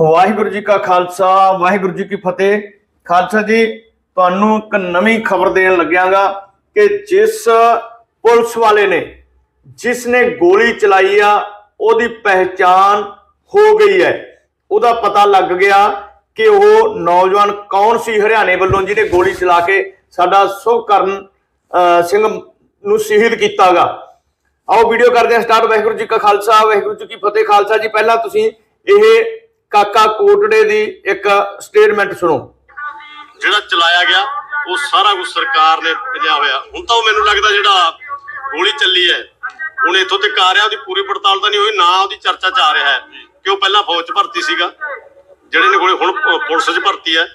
ਵਾਹਿਗੁਰੂ ਜੀ ਕਾ ਖਾਲਸਾ ਵਾਹਿਗੁਰੂ ਜੀ ਕੀ ਫਤਿਹ। ਖਾਲਸਾ ਜੀ ਤੁਹਾਨੂੰ ਇੱਕ ਨਵੀਂ ਖਬਰ ਦੇਣ ਲੱਗਿਆਗਾ ਕਿ ਜਿਸ ਪੁਲਿਸ ਵਾਲੇ ਨੇ ਜਿਸ ਨੇ ਗੋਲੀ ਚਲਾਈ ਆ ਉਹਦੀ ਪਹਿਚਾਨ ਹੋ ਗਈ ਹੈ। ਉਹਦਾ ਪਤਾ ਲੱਗ ਗਿਆ ਕਿ ਉਹ ਨੌਜਵਾਨ ਕੌਣ ਸੀ ਹਰਿਆਣੇ ਵੱਲੋਂ ਜਿਹਨੇ ਗੋਲੀ ਚਲਾ ਕੇ ਸਾਡਾ ਸੁਖਕਰਨ ਅਹ, ਸਿੰਘ ਨੂੰ ਸ਼ਹੀਦ ਕੀਤਾਗਾ। ਆਓ ਵੀਡੀਓ ਕਰਦੇ ਹਾਂ ਸਟਾਰਟ। ਵਾਹਿਗੁਰੂ ਜੀ ਕਾ ਖਾਲਸਾ ਵਾਹਿਗੁਰੂ ਜੀ ਕੀ ਫਤਿਹ। ਖਾਲਸਾ ਜੀ ਪਹਿਲਾਂ ਤੁਸੀਂ ਇਹ ਕਾਕਾ ਕੋਟੜੇ ਦੀ ਇੱਕ ਸਟੇਟਮੈਂਟ ਸੁਣੋ। ਜਿਹੜਾ ਚਲਾਇਆ ਗਿਆ, ਉਹ ਸਾਰਾ ਕੁਝ ਸਰਕਾਰ ਨੇ ਭੇਜਿਆ ਹੋਇਆ। ਹੁਣ ਤਾਂ ਮੈਨੂੰ ਲੱਗਦਾ ਜਿਹੜਾ ਗੋਲੀ ਚੱਲੀ ਹੈ, ਹੁਣ ਇੱਥੋਂ ਤੱਕ ਆ ਰਿਹਾ, ਉਹਦੀ ਪੂਰੀ ਪੜਤਾਲ ਤਾਂ ਨਹੀਂ ਹੋਈ, ਨਾ ਉਹਦੀ ਚਰਚਾ ਚ ਆ ਰਿਹਾ ਹੈ। ਕਿ ਉਹ ਪਹਿਲਾਂ ਫੌਜ ਚ ਭਰਤੀ ਸੀਗਾ, ਜਿਹੜੇ ਨੇ ਗੋਲੀ ਹੁਣ ਪੁਲਿਸ ਚ ਭਰਤੀ ਹੈ।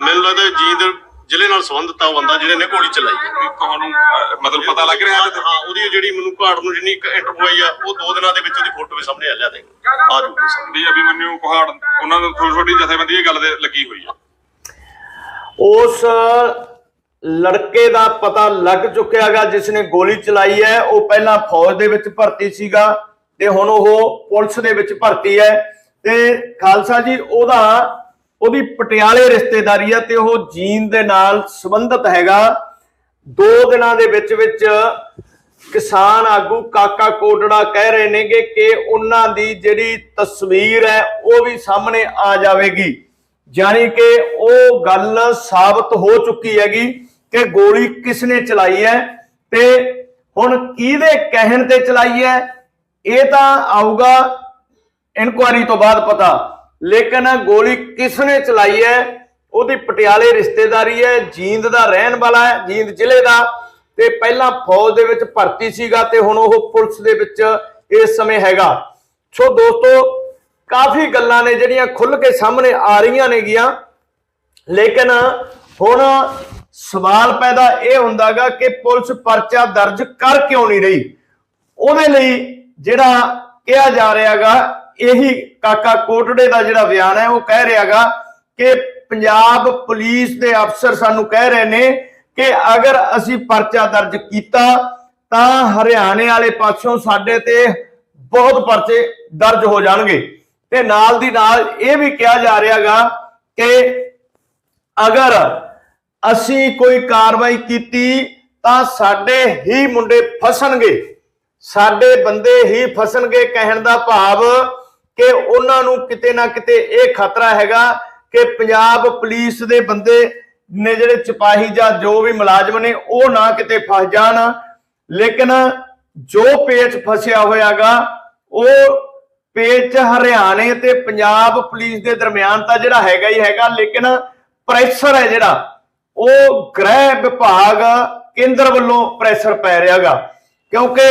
ਮੈਨੂੰ ਲੱਗਦਾ ਜੀਂਦ ਜ਼ਿਲ੍ਹੇ ਨਾਲ ਸੰਬੰਧਿਤ ਆ ਉਹ ਬੰਦਾ ਜਿਹਨੇ ਨੇ ਗੋਲੀ ਚਲਾਈ। ਹੈ ਵੀ ਤੁਹਾਨੂੰ ਅਹ, ਮਤਲਬ ਪਤਾ ਲੱਗ ਰਿਹਾ ਹੈ ਹਾਂ ਉਹਦੀ ਜਿਹੜੀ ਮੈਨੂੰ ਘਾਟ ਨੂੰ ਜਿੰਨੀ ਇੰਟਰਵਿਊ ਆਈ ਆ ਉਹ ਦੋ ਦਿਨਾਂ ਦੇ ਵਿੱਚ ਉਹਦੀ ਫੋਟੋ ਵੀ ਸਾਹਮਣੇ ਆ ਲਿਆ ਦੇ ਆ ਜੂਗੀ ਸਾਹਮਣੇ ਵੀ ਅਭਿਮਨਿਊ ਪਹਾੜ ਉਹਨਾਂ ਨੂੰ ਥੋੜੀ ਥੋੜੀ ਜਥੇਬੰਦੀ ਇਹ ਗੱਲ ਦੇ ਲੱਗੀ ਹੋਈ ਹੈ ਉਸ ਲੜਕੇ ਦਾ ਪਤਾ ਲੱਗ ਚੁੱਕਿਆਗਾ ਜਿਸ ਨੇ ਗੋਲੀ ਚਲਾਈ ਹੈ ਉਹ ਪਹਿਲਾਂ ਫੌਜ ਦੇ ਵਿੱਚ ਭਰਤੀ ਸੀਗਾ ਤੇ ਹੁਣ ਉਹ ਪੁਲਿਸ ਦੇ ਵਿੱਚ ਭਰਤੀ ਹੈ। ਤੇ ਖਾਲਸਾ ਜੀ ਉਹਦਾ ਉਹਦੀ ਪਟਿਆਲੇ ਰਿਸ਼ਤੇਦਾਰੀ ਹੈ ਤੇ ਉਹ ਜੀਨ ਦੇ ਨਾਲ ਸੰਬੰਧਿਤ ਹੈਗਾ। ਦੋ ਦਿਨਾਂ ਦੇ ਵਿੱਚ ਵਿੱਚ ਕਿਸਾਨ ਆਗੂ ਕਾਕਾ ਕੋਟੜਾ ਕਹਿ ਰਹੇ ਨੇਗੇ ਕਿ ਉਹਨਾਂ ਦੀ ਜਿਹੜੀ ਤਸਵੀਰ ਹੈ ਉਹ ਵੀ ਸਾਹਮਣੇ ਆ ਜਾਵੇਗੀ। ਜਾਨੀ ਕਿ ਉਹ ਗੱਲ ਸਾਬਤ ਹੋ ਚੁੱਕੀ ਹੈਗੀ ਕਿ ਗੋਲੀ ਕਿਸ ਨੇ ਚਲਾਈ ਹੈ ਤੇ ਹੁਣ ਕਿਹਦੇ ਕਹਿਣ ਤੇ ਚਲਾਈ ਹੈ, ਇਹ ਤਾਂ ਆਊਗਾ ਇਨਕੁਆਰੀ ਤੋਂ ਬਾਅਦ ਪਤਾ। ਲੇਕਿਨ ਗੋਲੀ ਕਿਸ ਨੇ ਚਲਾਈ ਹੈ? ਉਹਦੀ ਪਟਿਆਲੇ ਰਿਸ਼ਤੇਦਾਰੀ ਹੈ, ਜੀਂਦ ਦਾ ਰਹਿਣ ਵਾਲਾ ਹੈ, ਜੀਂਦ ਜ਼ਿਲ੍ਹੇ ਦਾ। ਤੇ ਪਹਿਲਾਂ ਫੌਜ ਦੇ ਵਿੱਚ ਭਰਤੀ ਸੀਗਾ ਤੇ ਹੁਣ ਉਹ ਪੁਲਿਸ ਦੇ ਵਿੱਚ ਇਸ ਸਮੇਂ ਹੈਗਾ। ਸੋ ਦੋਸਤੋ, ਕਾਫੀ ਗੱਲਾਂ ਨੇ ਜਿਹੜੀਆਂ ਖੁੱਲ ਕੇ ਸਾਹਮਣੇ ਆ ਰਹੀਆਂ ਨੇਗੀਆਂ। ਲੇਕਿਨ ਹੁਣ ਸਵਾਲ ਪੈਦਾ ਇਹ ਹੁੰਦਾਗਾ ਕਿ ਪੁਲਿਸ ਪਰਚਾ ਦਰਜ ਕਰ ਕਿਉਂ ਨਹੀਂ ਰਹੀ? ਉਹਦੇ ਲਈ ਜਿਹੜਾ ਕਿਹਾ ਜਾ ਰਿਹਾਗਾ ਇਹੀ ਕਾਕਾ ਕੋਟੜੇ ਦਾ ਜਿਹੜਾ ਬਿਆਨ ਹੈ, ਉਹ ਕਹਿ ਰਿਹਾਗਾ ਕਿ ਪੰਜਾਬ ਪੁਲਿਸ ਦੇ ਅਫਸਰ ਸਾਨੂੰ ਕਹਿ ਰਹੇ ਨੇ ਕਿ ਅਗਰ ਅਸੀਂ ਪਰਚਾ ਦਰਜ ਕੀਤਾ ਤਾਂ ਹਰਿਆਣੇ ਵਾਲੇ ਪਾਸੋਂ ਸਾਡੇ ਤੇ ਬਹੁਤ ਪਰਚੇ ਦਰਜ ਹੋ ਜਾਣਗੇ। ਤੇ ਨਾਲ ਦੀ ਨਾਲ ਇਹ ਵੀ ਕਿਹਾ ਜਾ ਰਿਹਾਗਾ ਕਿ ਅਗਰ ਅਸੀਂ ਕੋਈ ਕਾਰਵਾਈ ਕੀਤੀ ਤਾਂ ਸਾਡੇ ਹੀ ਮੁੰਡੇ ਫਸਣਗੇ, ਸਾਡੇ ਬੰਦੇ ਹੀ ਫਸਣਗੇ ਕਹਿਣ ਦਾ ਭਾਵ ਕਿ ਉਹਨਾਂ ਨੂੰ ਕਿਤੇ ਨਾ ਕਿਤੇ ਇਹ ਖਤਰਾ ਹੈਗਾ ਕਿ ਪੰਜਾਬ ਪੁਲਿਸ ਦੇ ਬੰਦੇ ਨੇ ਜਿਹੜੇ ਸਿਪਾਹੀ ਜਾਂ ਜੋ ਵੀ ਮੁਲਾਜ਼ਮ ਨੇ ਉਹ ਨਾ ਕਿਤੇ ਫਸ ਜਾਣ। ਲੇਕਿਨ ਜੋ ਪੇਚ ਫਸਿਆ ਹੋਇਆਗਾ, ਉਹ ਪੇਚ ਹਰਿਆਣੇ ਤੇ ਪੰਜਾਬ ਪੁਲਿਸ ਦੇ ਦਰਮਿਆਨ ਤਾਂ ਜਿਹੜਾ ਹੈਗਾ ਹੀ ਹੈਗਾ, ਲੇਕਿਨ ਪ੍ਰੈਸ਼ਰ ਹੈ ਜਿਹੜਾ, ਉਹ ਗ੍ਰਹਿ ਵਿਭਾਗ ਕੇਂਦਰ ਵੱਲੋਂ ਪ੍ਰੈਸ਼ਰ ਪੈ ਰਿਹਾਗਾ। ਕਿਉਂਕਿ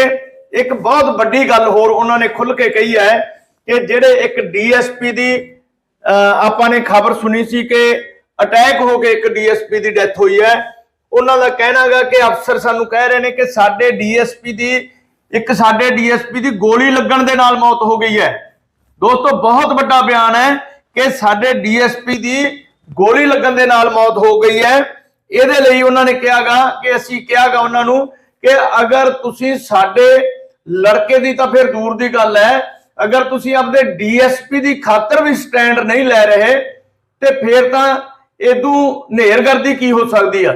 ਇੱਕ ਬਹੁਤ ਵੱਡੀ ਗੱਲ ਹੋਰ ਉਹਨਾਂ ਨੇ ਖੁੱਲ ਕੇ ਕਹੀ ਹੈ ਕਿ ਜਿਹੜੇ ਇੱਕ ਡੀਐਸਪੀ ਦੀ ਅਹ ਆਪਾਂ ਨੇ ਖਬਰ ਸੁਣੀ ਸੀ ਕਿ ਅਟੈਕ ਹੋ ਕੇ ਇੱਕ ਡੀਐਸਪੀ ਦੀ ਡੈਥ ਹੋਈ ਹੈ। ਉਹਨਾਂ ਦਾ ਕਹਿਣਾ ਹੈਗਾ ਕਿ ਅਫਸਰ ਸਾਨੂੰ ਕਹਿ ਰਹੇ ਨੇ ਕਿ ਸਾਡੇ ਡੀਐਸਪੀ ਦੀ, ਇੱਕ ਸਾਡੇ ਡੀਐਸਪੀ ਦੀ ਗੋਲੀ ਲੱਗਣ ਦੇ ਨਾਲ ਮੌਤ ਹੋ ਗਈ ਹੈ। ਦੋਸਤੋ, ਬਹੁਤ ਵੱਡਾ ਬਿਆਨ ਹੈ ਕਿ ਸਾਡੇ ਡੀਐਸਪੀ ਦੀ ਗੋਲੀ ਲੱਗਣ ਦੇ ਨਾਲ ਮੌਤ ਹੋ ਗਈ ਹੈ। ਇਹਦੇ ਲਈ ਉਹਨਾਂ ਨੇ ਕਿਹਾਗਾ ਕਿ ਅਸੀਂ ਕਿਹਾਗਾ ਉਹਨਾਂ ਨੂੰ ਕਿ ਅਗਰ ਤੁਸੀਂ ਸਾਡੇ ਲੜਕੇ ਦੀ ਤਾਂ ਫਿਰ ਦੂਰ ਦੀ ਗੱਲ ਹੈ ਅਗਰ ਤੁਸੀਂ ਆਪਦੇ ਡੀਐਸਪੀ ਦੀ ਖਾਤਰ ਵੀ ਸਟੈਂਡ ਨਹੀਂ ਲੈ ਰਹੇ, ਤੇ ਫਿਰ ਤਾਂ ਇਦੋਂ ਨੇਰਗਰਦੀ ਕੀ ਹੋ ਸਕਦੀ ਆ?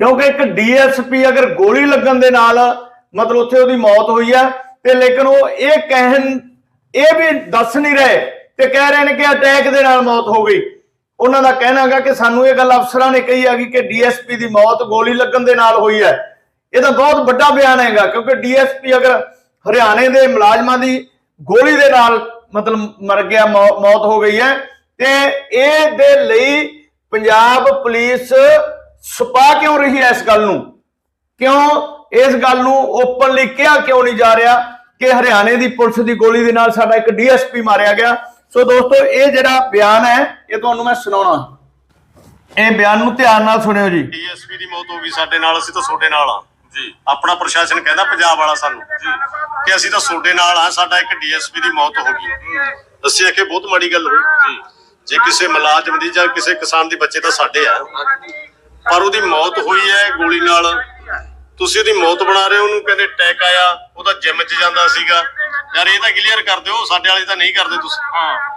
ਕਿਉਂਕਿ ਇੱਕ ਡੀਐਸਪੀ ਅਗਰ ਗੋਲੀ ਲੱਗਣ ਦੇ ਨਾਲ ਮਤਲਬ ਉੱਥੇ ਉਹਦੀ ਮੌਤ ਹੋਈ ਆ, ਤੇ ਲੇਕਿਨ ਉਹ ਇਹ ਕਹਿਣ, ਇਹ ਵੀ ਦੱਸ ਨਹੀਂ ਰਹੇ ਤੇ ਕਹਿ ਰਹੇ ਨੇ ਕਿ ਅਟੈਕ ਦੇ ਨਾਲ ਮੌਤ ਹੋ ਗਈ। ਉਹਨਾਂ ਦਾ ਕਹਿਣਾ ਹੈਗਾ ਕਿ ਸਾਨੂੰ ਇਹ ਗੱਲ ਅਫਸਰਾਂ ਨੇ ਕਹੀ ਹੈਗੀ ਕਿ ਡੀਐਸਪੀ ਦੀ ਮੌਤ ਗੋਲੀ ਲੱਗਣ ਦੇ ਨਾਲ ਹੋਈ ਹੈ। ਇਹ ਤਾਂ ਬਹੁਤ ਵੱਡਾ ਬਿਆਨ ਹੈਗਾ, ਕਿਉਂਕਿ ਡੀਐਸਪੀ ਅਗਰ ਹਰਿਆਣੇ ਦੇ ਮੁਲਾਜ਼ਮਾਂ ਦੀ ਗੋਲੀ ਦੇ ਨਾਲ ਮਤਲਬ ਮਰ ਗਿਆ ਮੌਤ ਹੋ ਗਈ ਹੈ। ਤੇ ਇਹ ਦੇ ਲਈ ਪੰਜਾਬ ਪੁਲਿਸ ਛੁਪਾ ਕਿਉਂ ਰਹੀ ਹੈ ਇਸ ਗੱਲ ਨੂੰ? ਕਿਉਂ ਇਸ ਗੱਲ ਨੂੰ ਓਪਨਲੀ ਕਿਹਾ ਕਿਉਂ ਨਹੀਂ ਜਾ ਰਿਹਾ ਕਿ ਹਰਿਆਣੇ ਦੀ ਪੁਲਿਸ ਦੀ ਗੋਲੀ ਦੇ ਨਾਲ ਸਾਡਾ ਇੱਕ ਡੀਐਸਪੀ ਮਾਰਿਆ ਗਿਆ? ਸੋ ਦੋਸਤੋ, ਇਹ ਜਿਹੜਾ ਬਿਆਨ ਹੈ, ਇਹ ਤੁਹਾਨੂੰ ਮੈਂ ਸੁਣਾਉਣਾ। ਇਹ ਬਿਆਨ ਨੂੰ ਧਿਆਨ ਨਾਲ ਸੁਣਿਓ ਜੀ। ਡੀਐਸਪੀ ਦੀ ਮੌਤ ਹੋ ਗਈ ਸਾਡੇ ਨਾਲ, ਅਸੀਂ ਤਾਂ ਤੁਹਾਡੇ ਨਾਲ ਆ ਜੀ। ਆਪਣਾ ਪ੍ਰਸ਼ਾਸਨ ਕਹਿੰਦਾ ਪੰਜਾਬ ਵਾਲਾ ਸਾਨੂੰ। ਕਿ ਅਸੀਂ ਤਾਂ ਤੁਹਾਡੇ ਨਾਲ ਆ ਸਾਡਾ ਇੱਕ ਡੀਐਸਪੀ ਦੀ ਮੌਤ ਹੋ ਗਈ। ਅਸੀਂ ਆਖੇ ਬਹੁਤ ਮਾੜੀ ਗੱਲ ਹੋਈ। ਜੇ। ਕਿਸੇ ਮੁਲਾਜ਼ਮ ਦੀ ਜਾਂ ਕਿਸੇ ਕਿਸਾਨ ਦੀ ਬੱਚੇ ਤਾਂ ਸਾਡੇ ਆ। ਪਰ ਉਹਦੀ ਮੌਤ ਹੋਈ ਹੈ ਗੋਲੀ ਨਾਲ। ਤੁਸੀਂ ਉਹਦੀ ਮੌਤ ਬਣਾ ਰਹੇ ਹੋ ਉਹਨੂੰ ਕਹਿੰਦੇ ਅਟੈਕ ਆਇਆ ਉਹਦਾ ਜਿਮ 'ਚ ਜਾਂਦਾ ਸੀਗਾ। ਯਾਰ ਇਹ ਤਾਂ ਕਲੀਅਰ ਕਰ ਦਿਓ ਸਾਡੇ ਵਾਲੇ ਤਾਂ ਨਹੀਂ ਕਰਦੇ ਤੁਸੀਂ। ਹਾਂ।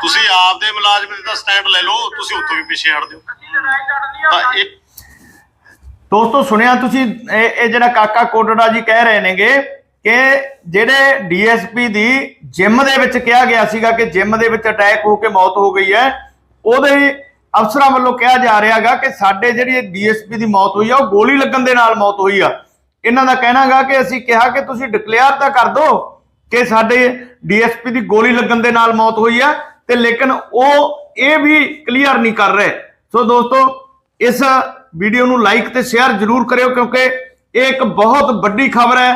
ਤੁਸੀਂ ਆਪਦੇ ਮੁਲਾਜ਼ਮ ਦਾ ਸਟੈਂਡ ਲੈ ਲਓ ਤੁਸੀਂ ਉੱਥੋਂ ਵੀ ਪਿੱਛੇ ਹਟ ਦਿਓ ਤਾਂ ਇਹ ਦੋਸਤੋ, ਸੁਣਿਆ ਤੁਸੀਂ, ਇਹ ਇਹ ਜਿਹੜਾ ਕਾਕਾ ਕੋਟੜਾ ਜੀ ਕਹਿ ਰਹੇ ਨੇਗੇ ਕਿ ਜਿਹੜੇ ਡੀਐਸਪੀ ਦੀ ਜਿਮ ਦੇ ਵਿੱਚ ਕਿਹਾ ਗਿਆ ਸੀਗਾ ਕਿ ਜਿਮ ਦੇ ਵਿੱਚ ਅਟੈਕ ਹੋ ਕੇ ਮੌਤ ਹੋ ਗਈ ਹੈ, ਉਹਦੇ ਅਫਸਰਾਂ ਵੱਲੋਂ ਕਿਹਾ ਜਾ ਰਿਹਾਗਾ ਕਿ ਸਾਡੇ ਜਿਹੜੀ ਡੀਐਸਪੀ ਦੀ ਮੌਤ ਹੋਈ ਆ, ਉਹ ਗੋਲੀ ਲੱਗਣ ਦੇ ਨਾਲ ਮੌਤ ਹੋਈ ਆ। ਇਹਨਾਂ ਦਾ ਕਹਿਣਾਗਾ ਕਿ ਅਸੀਂ ਕਿਹਾ ਕਿ ਤੁਸੀਂ ਡਿਕਲੇਅਰ ਤਾਂ ਕਰ ਦਿਓ ਕਿ ਸਾਡੇ ਡੀਐਸਪੀ ਦੀ ਗੋਲੀ ਲੱਗਣ ਦੇ ਨਾਲ ਮੌਤ ਹੋਈ ਆ, ਤੇ ਲੇਕਿਨ ਉਹ ਇਹ ਵੀ ਕਲੀਅਰ ਨਹੀਂ ਕਰ ਰਹੇ। ਸੋ ਦੋਸਤੋ, ਇਸ ਵੀਡੀਓ ਨੂੰ ਲਾਈਕ ਤੇ ਸ਼ੇਅਰ ਜ਼ਰੂਰ ਕਰਿਓ ਕਿਉਂਕਿ ਇਹ ਇੱਕ ਬਹੁਤ ਵੱਡੀ ਖਬਰ ਹੈ।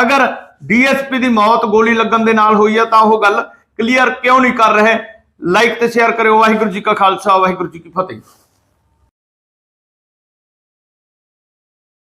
ਅਗਰ ਡੀਐਸਪੀ ਦੀ ਮੌਤ ਗੋਲੀ ਲੱਗਣ ਦੇ ਨਾਲ ਹੋਈ ਹੈ ਤਾਂ ਉਹ ਗੱਲ ਕਲੀਅਰ ਕਿਉਂ ਨਹੀਂ ਕਰ ਰਹੇ? ਲਾਈਕ ਤੇ ਸ਼ੇਅਰ ਕਰਿਓ। ਵਾਹਿਗੁਰੂ ਜੀ ਕਾ ਖਾਲਸਾ, ਵਾਹਿਗੁਰੂ ਜੀ ਕੀ ਫਤਿਹ।